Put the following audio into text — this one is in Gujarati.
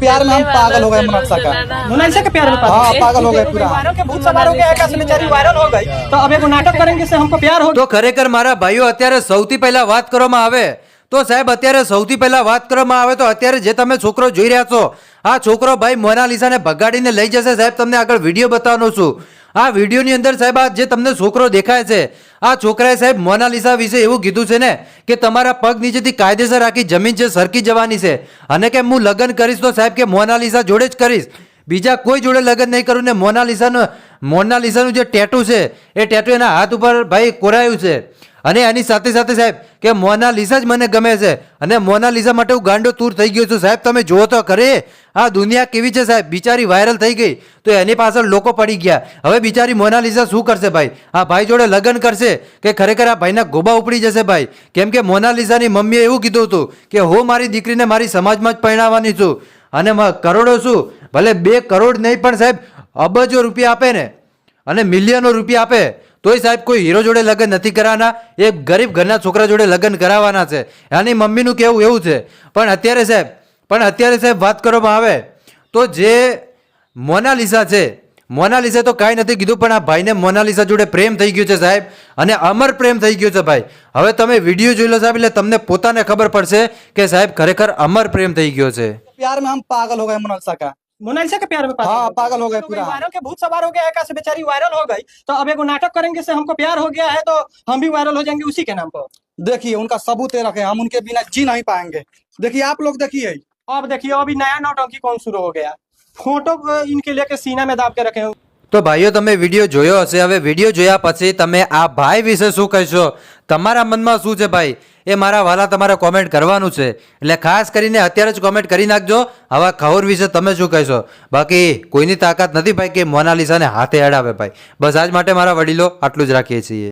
प्यार में हम पागल हो गए मोनालिसा का मोनालिसा के प्यार में पागल हाँ पागल हो गए पूरा वायरल के भूत सवार हो गया कैसे बेचारी वायरल हो गई तो अब एगो नाटक करेंगे से हमको प्यार हो તો ખરેખર મારા ભાઈઓ અત્યારે સૌથી પહેલા વાત કરવામાં આવે તો સાહેબ અત્યારે સૌથી પહેલા વાત કરવામાં આવે તો અત્યારે જે તમે છોકરો જોઈ રહ્યા છો આ છોકરો ભાઈ મોનાલિસાને ભગાડીને લઈ જશે સાહેબ તમને આગળ વિડીયો બતાવવાનો છું આ વિડીયોની અંદર સાહેબ આ જે તમને છોકરો દેખાય છે આ છોકરાએ સાહેબ મોનાલિસા વિશે એવું કીધું છે ને કે તમારા પગ નીચેથી કાયદેસર આખી જમીન છે, સરકી જવાની છે. અને કે હું લગ્ન કરીશ તો સાહેબ કે મોનાલિસા જોડે જ કરીશ. બીજા કોઈ જોડે લગ્ન નહીં કરું ને મોનાલિસાનું મોનાલિસાનું જે ટેટુ છે, એ ટેટુ એના હાથ ઉપર ભાઈ કોરાયું છે. અને એની સાથે સાથે સાહેબ કે મોનાલિસા જ મને ગમે છે. અને મોનાલિસા માટે હું ગાંડો તૂર થઈ ગયો છું. સાહેબ, તમે જુઓ તો ખરે આ દુનિયા કેવી છે સાહેબ? બિચારી વાયરલ થઈ ગઈ. તો એની પાછળ લોકો પડી ગયા. હવે બિચારી મોનાલિસા શું કરશે ભાઈ? આ ભાઈ જોડે લગ્ન કરશે કે ખરેખર આ ભાઈના ગોબા ઉપડી જશે ભાઈ? કેમ કે મોનાલિસાની મમ્મીએ એવું કીધું હતું કે, હું, મારી દીકરીને મારી સમાજમાં જ પરણાવવાની છું. અને કરોડો શું? ભલે બે કરોડ નહીં પણ સાહેબ, અબજો રૂપિયા આપે ને અને મિલિયનો રૂપિયા આપે, તોય સાહેબ કોઈ હીરો જોડે લગ્ન નથી કરાવાના એ ગરીબ ઘરના છોકરા જોડે લગ્ન કરાવવાના છે. એની મમ્મીનું કહેવું એવું છે. પણ અત્યારે સાહેબ, પણ અત્યારે સાહેબ વાત કરવામાં આવે, તો જે મોનાલિસા છે મોનાલિસા તો કાંઈ નથી કીધું, પણ આ ભાઈને મોનાલિસા જોડે પ્રેમ થઈ ગયો છે સાહેબ, અને અમર પ્રેમ થઈ ગયો છે ભાઈ. હવે તમે વીડિયો જોઈ લો સાહેબ, એટલે તમને પોતાને ખબર પડશે કે સાહેબ ખરેખર અમર પ્રેમ થઈ ગયો છે. પ્યાર મેં હમ પાગલ હો ગયા મોનાલિસા કા. मोनालिसा के प्यार में पागल हाँ, पागल हो गए पूरा। वायरल के भूत सवार हो गया है कैसे बेचारी वायरल हो गई। तो अब एगो नाटक करेंगे से हमको प्यार हो गया है तो हम भी वायरल हो जाएँगे उसी के नाम पर। देखिए उनका सबूत रखे हम उनके बिना जी नहीं पाएँगे। देखिए आप लोग देखिए। अब देखिए अभी नया नौटंकी कौन शुरू हो गया? फ़ोटो इनके लेके सीना में दाब के रखे हैं। તો ભાઈઓ, તમે વીડિયો જોયો હશે. હવે વીડિયો જોયા પછી તમે આ ભાઈ વિશે શું કહેશો? તમારા મનમાં શું છે ભાઈ? એ મારા વાલા તમારે કોમેન્ટ કરવાનું છે. એટલે ખાસ કરીને અત્યારે જ કોમેન્ટ કરી નાખજો. આવા ખૌર વિશે તમે શું કહેશો? બાકી કોઈની તાકાત નથી ભાઈ કે મોનાલિસાને હાથે અડાવે ભાઈ. બસ આજ માટે મારા વડીલો આટલું જ રાખીએ છીએ.